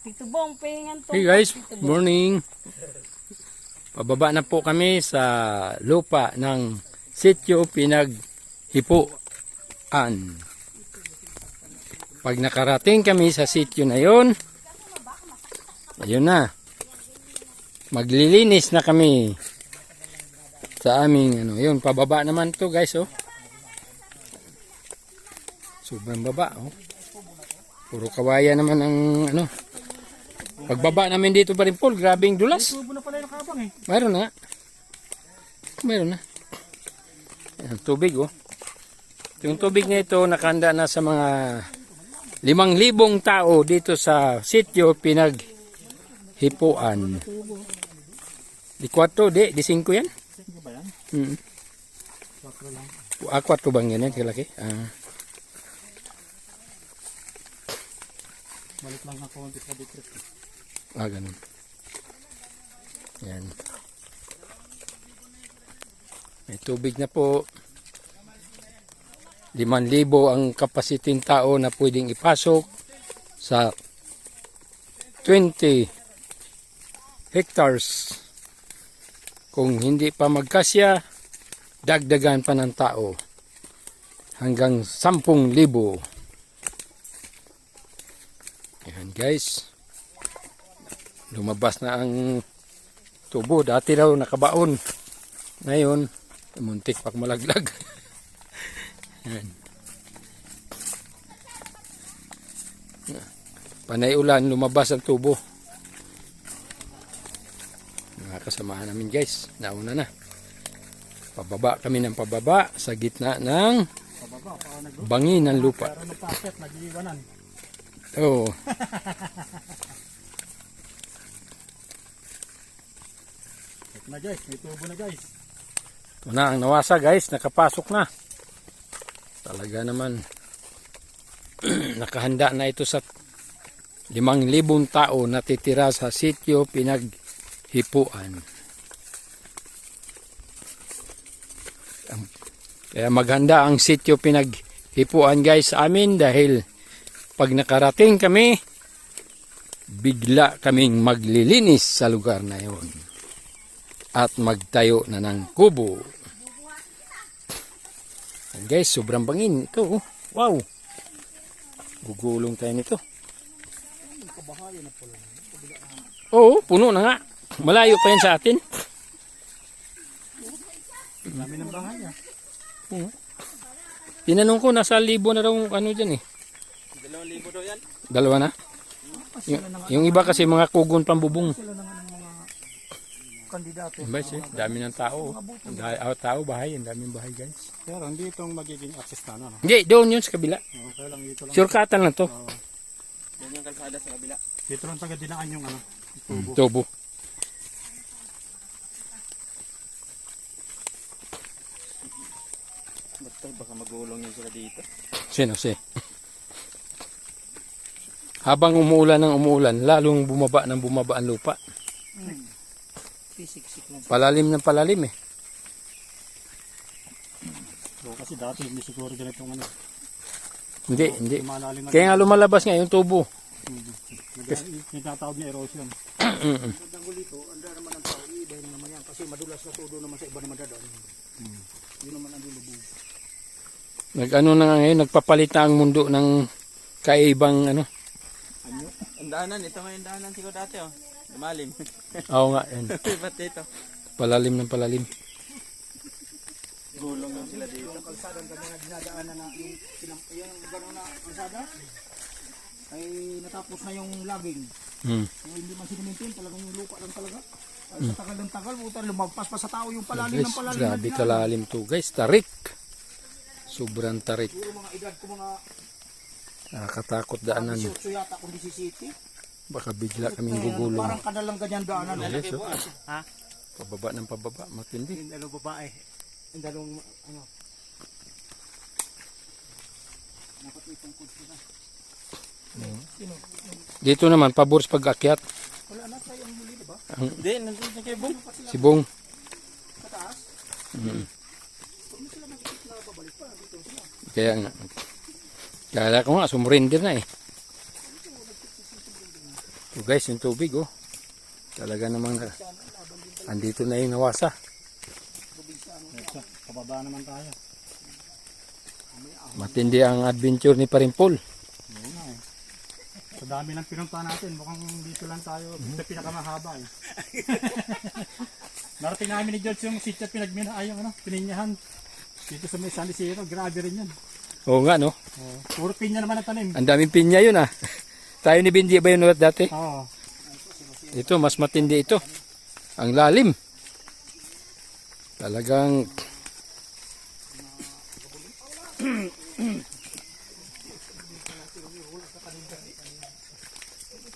Tito Bong, pahingan to. Hey guys, morning. Pababa na po kami sa lupa ng sityo pinaghipuan. Pag nakarating kami sa sityo na yon, ayun na. Maglilinis na kami sa aming ano, yun, pababa naman to guys, oh. Sobrang baba, oh. Puro kawaya naman ang ano, Pagbaba namin dito pa rin Paul, grabing dulas. Tubo na pala yung kabang eh. Mayroon na. Mayroon na. Yan, tubig oh. Yung tubig na ito nakanda na sa mga limang libong tao dito sa sityo pinaghipuan. Di 4, di, di 5 yan? Sige ba yan? Hmm. Bakro lang. Ah, 4 bang yan yan, kalaki? Ah. Balik lang ako konti sa dikrit. Ah, ganun. Yan. May tubig na po. 5,000 ang kapasiting tao na pwedeng ipasok sa 20 hectares. Kung hindi pa magkasya, dagdagan pa ng tao hanggang 10,000. Ayan guys lumabas na ang tubo. Dati raw nakabaon. Ngayon, muntik pak malaglag. Panay ulan, lumabas ang tubo. Mga kasamahan namin guys, nauna na. Pababa kami ng pababa sa gitna ng bangin ng lupa. Pero nagpakit, nag-iwanan. Oo. Ito na guys, may tubo na guys. Ito na ang nawasa guys, nakapasok na. Talaga naman. nakahanda na ito sa limang libong tao na titira sa sityo pinaghipuan. Kaya maghanda ang sityo pinaghipuan guys sa amin dahil pag nakarating kami, bigla kaming maglilinis sa lugar na yon at magtayo na ng kubo. Yan guys, sobrang bangin. Ito, oh. wow. Gugulong tayo nito. Oo, puno na nga. Malayo pa yan sa atin. Dami ng bahay ah. Tinanong ko, nasa libo na raw ano dyan eh. Dalawang libo daw yan. Dalawa na? Yung, yung iba kasi mga kugon pambubong. Sila mga kandidato. Guys, eh, dami ng tao. Ang dami oh, tao, bahay. Ang daming bahay guys. Pero hindi itong magiging access na ano. Hindi, doon yun sa kabila. Okay lang dito lang. Shortcutan lang to. Yan yung kalsada sa kabila. Dito lang taga dinaan yung ano. Tubo. Tubo. Basta baka magulong yun sila dito. Sino si? Habang umuulan ng umuulan, lalong bumaba ng bumaba ang lupa. Sisiksik lang. Palalim ng palalim eh. So, kasi dati hindi siguro ganitong ano. Hindi, hindi. Lumalalim na. Kaya nga lumalabas nga yung tubo. Yung tatawag na erosion. Mm-mm. Ang anda naman ang tao, iba naman yan. Kasi madulas na todo naman sa iba naman dadaan. Yun naman ang lulubog. Nag-ano na nga ngayon, nagpapalit na ang mundo ng kaibang ano. Ano? Ang daanan, ito nga yung daanan siguro dati oh. Lumalim. Oo nga, yan. Ba't dito? Palalim ng palalim. Gulong lang sila dito. Yung kalsada ang kanya na dinadaanan na yung, yung gano'n na kalsada ay natapos na yung laging. Hmm. Kung hindi man sinimintin, talagang yung lupa lang talaga. Ay, sa tagal ng tagal, buta, lumagpas pa sa tao yung palalim Guys, ng palalim. grabe kalalim to guys. Tarik. Sobrang tarik. Puro mga edad ko mga Nakakatakot daanan. 18 yata kung 17. Baka bigla kaming gugulong. Parang kadalang ganyan daanan. no? Yes, oh. Ha? Pababa ng pababa. Matindi. Yung dalawang babae. Yung dalawang ano. Dapat itungkol sila. Dito naman, pabor sa pag-akyat. Wala na tayo ang muli, diba? Hindi, nandun na kay Bong. Si Bong. Sa taas. Mm. Kaya nga. Kaya ko nga, sumrender na eh. So guys, yung tubig oh. Talaga namang na, andito na yung nawasa. Pababa naman tayo. Matindi ang adventure ni Parimpol. Sa dami ng pinunta natin, mukhang dito lang tayo sa pinakamahaba eh. Narating namin ni George yung sitya pinagmina ay yung ano, pininyahan. Dito sa may San Isidro, grabe rin yan. Oo nga no. Oh, puro pinya naman ang tanim. Ang daming pinya yun ah. Tayo ni Benji ba yun dati? Oo. Ito, mas matindi ito. Ang lalim. Talagang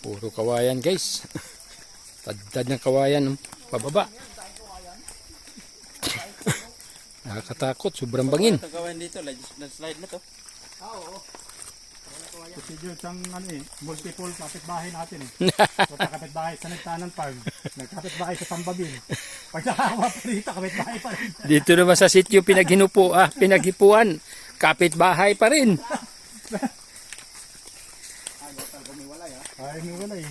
Puro kawayan guys. Taddad ng kawayan pababa. Nakakatakot, sobrang bangin. Ito gawin dito, slide na to. Kasi George, ang ano eh, multiple kapitbahay natin eh. So, kapitbahay sa Nagtanan Farm, nagkapitbahay sa Tambabin. Pag nakawa pa rito, kapitbahay pa rin. Dito naman sa sityo pinaghinupo, ah, pinaghipuan. Kapitbahay pa rin. Ay, wala eh.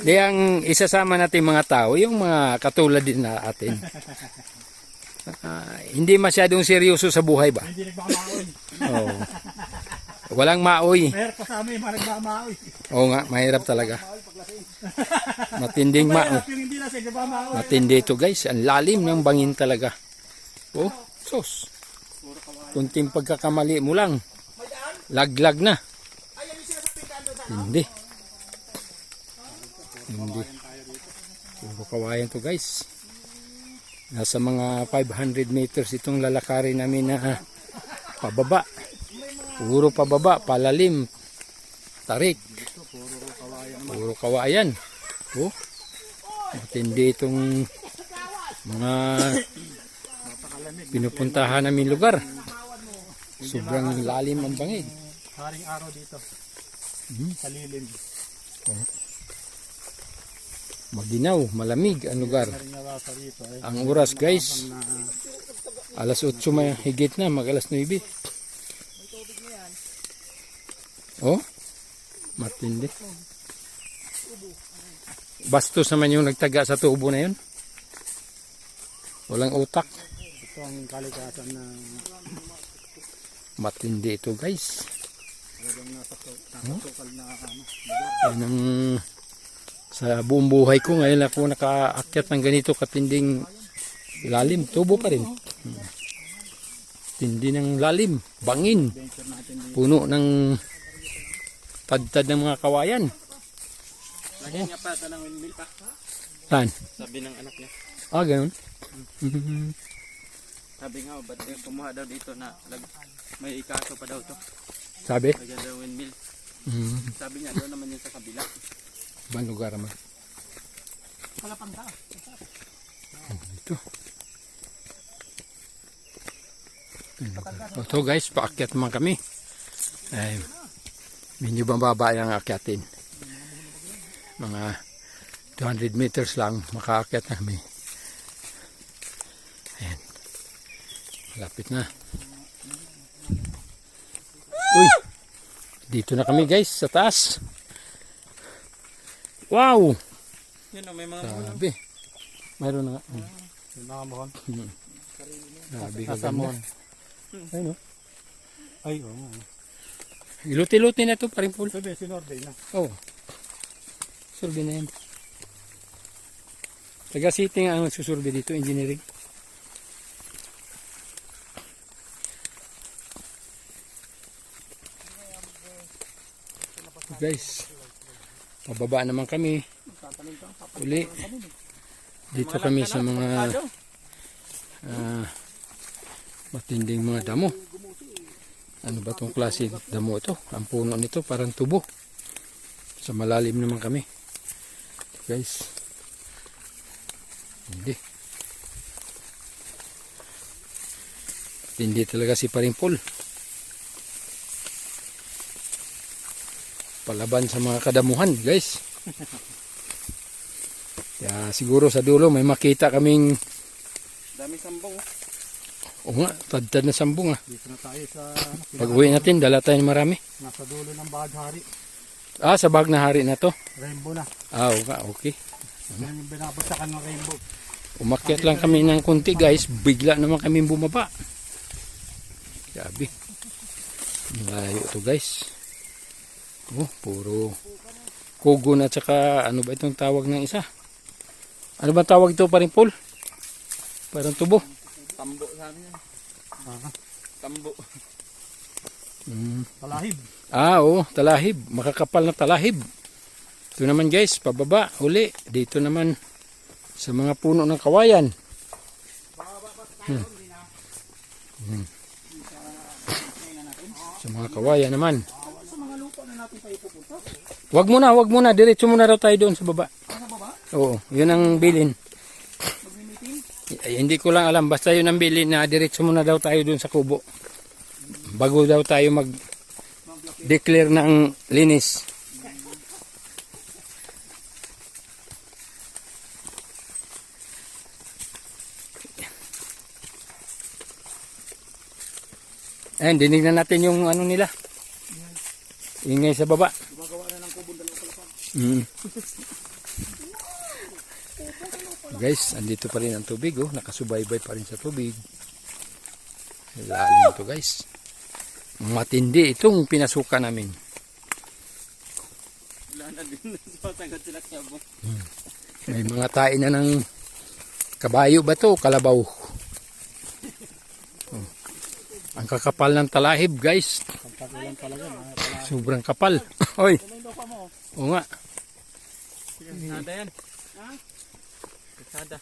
Di ang isasama natin mga tao, yung mga katulad din na atin. Ah, hindi masyadong seryoso sa buhay ba? Hindi nagmamaoy. Oo. Walang maoy. Meron pa sa amin, mga nagmamaoy. Oo nga, mahirap talaga. Matinding mao. Mahirap yung hindi na siya nagmamaoy. Matindi ito guys. Ang lalim ng bangin talaga. Oh, sus. Kunting pagkakamali mo lang. Laglag na. Hindi. Hindi. Puro kawayan to guys. Nasa mga 500 meters itong lalakarin namin na pababa. Puro pababa, palalim, tarik. Puro kawayan. Oh. Matindi itong mga pinupuntahan namin lugar. Sobrang lalim ang bangin. Haring araw dito. Hmm. Sa lilim. Maginaw, malamig ang lugar. Eh. Ang oras guys, Na, alas 8 may higit na, mag alas 9. Oh, matindi. Bastos naman yung nagtaga sa tubo na yun. Walang utak. ito ang kalikasan na Matindi ito guys. talagang nasa, nasa sukal na ano. Yan ang sa buong buhay ko ngayon ako nakaakyat ng ganito katinding lalim. Tubo pa rin. Tindi ng lalim. Bangin. Puno ng tadtad ng mga kawayan. Lagyan nga pa ito ng windmill pa. Saan? Sabi ng anak niya. Ah, ganun. Sabi nga, ba't yung kumuha daw dito na lag, may ikaso pa daw to. Sabi? Lagyan daw windmill. Hmm. Sabi niya, doon naman yun sa kabila. Ibang lugar naman. Kalapang ka. Ito. Ito guys, paakyat naman kami. Ay, medyo mababa yung akyatin. Mga 200 meters lang makaakyat na kami. Ayan. Malapit na. Uy! Dito na kami guys, sa taas. Wow! Yun o, may mga Grabe. Mayroon na nga. Yung mga mohon. Grabe ka ganda. Ayun, oh. Ay, oo. Iluti-luti na to paring pool. Sabi, sinorde na. Oh. Survey na yan. Taga City nga ang susurvey dito, engineering. Guys, pababa naman kami. Uli. Dito kami sa mga ah, matinding mga damo. Ano ba tong klase damo ito? Ang puno nito parang tubo. Sa malalim naman kami. Guys. Hindi. Hindi talaga si Parimpol. Palaban sa mga kadamuhan, guys. Kaya siguro sa dulo may makita kaming dami sambong. O nga, tad na sambong ah. Dito na tayo sa ano, Pag uwi natin, dala tayo ng marami. nasa dulo ng Baghari. Ah, sa bag na hari na to. Rainbow na. Ah, okay. okay. Yan yung binabagsakan ng rainbow. Umakyat lang kami ng konti guys, bigla naman kami bumaba. Grabe. Malayo to guys. Oh, puro kugon at saka ano ba itong tawag ng isa? Ano ba tawag ito pa rin Paul? Parang tubo. Tambo sa amin yan. Ah, Tambo. Mm. talahib. Ah, oo, talahib. Makakapal na talahib. Ito naman guys, pababa, uli. Dito naman sa mga puno ng kawayan. Hmm. Hmm. Sa mga kawayan naman. Wag muna, wag muna. Diretso muna raw tayo doon sa baba. Oo, yun ang bilin. Ay, hindi ko lang alam. Basta yun ang bilin na diretso muna daw tayo doon sa kubo. Bago daw tayo mag declare ng linis. Ayan, dinig na natin yung ano nila. Ingay sa baba. Mm. guys, andito pa rin ang tubig. Oh. Nakasubaybay pa rin sa tubig. Lalim to guys. Matindi itong pinasukan namin. Mo. May mga tae na ng kabayo ba to? Kalabaw. Oh. Ang kakapal ng talahib guys. Sobrang kapal. Hoy. Oo nga. Kasada Ha? Kasada.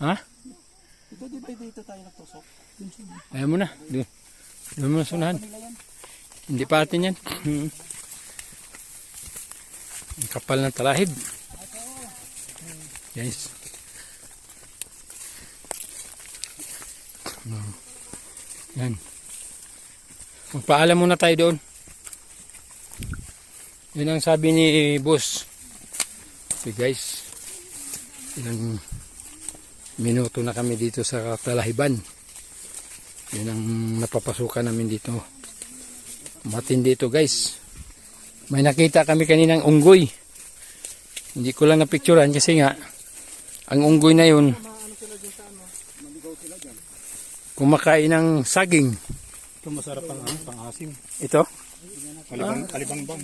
Ha? Ito di ba dito tayo nagtusok? Ayaw mo na. Doon. Doon mo na sunahan. Hindi pa atin yan. Hmm. Ang kapal ng talahib. Guys. Hmm. Yan. Magpaalam muna tayo doon. Yun ang sabi ni boss. Okay guys. Ilang minuto na kami dito sa Talahiban. Yun ang napapasukan namin dito. Matindi ito guys. May nakita kami kaninang unggoy. Hindi ko lang napicturan kasi nga ang unggoy na yun kumakain ng saging. Ito masarap pang, ano, pang asim. Ito? Kalibang, kalibangbang.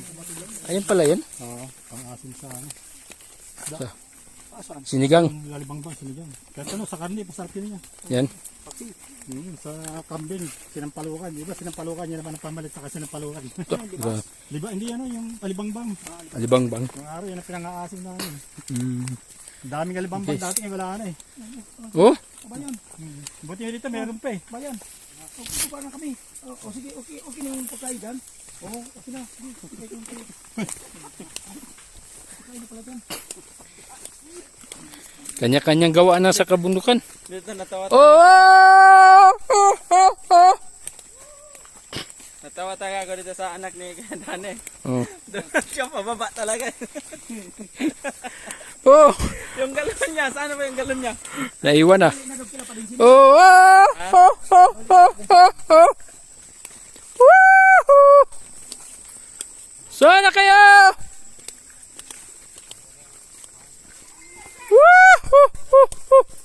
Ayun pala yun. Oo, pang asim sa ano. Sa- Ah, saan? Sinigang. Ang lalibangbang, sinigang. Kahit ano, sa karne, masarap yun niya. Yan. Hmm, sa kambing, sinampalukan. Di ba sinampalukan niya naman ang pamalit sa sinampalukan. Ito. Di ba hindi ano, yung kalibangbang. Alibang bang. Yung araw, yan ang pinang-aasim namin. Mm. Daming kalibangbang Yes. dati, eh, wala na eh. Oh, Ba yan? Hmm. Buti nga dito, meron pa eh. Ba yan? O, kukuha na kami. O, o sige, okay, okay na yung pagkain dyan. Oo, okay na. Sige, okay, okay, okay. Na pala dyan. Kanya-kanyang gawa na sa kabundukan. Dito natawa Oh! Natawa tayo ako dito sa anak ni Dane. Oh. Doon siya pababa talaga. Oh! yung galon niya, saan ba yung galon niya? Naiwan na. Oh! ah! Oh! Oh! Oh! Oh! Oh! Woohoo! Sana kayo! Woohoo! Woohoo!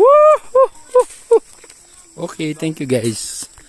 Okay, thank you guys.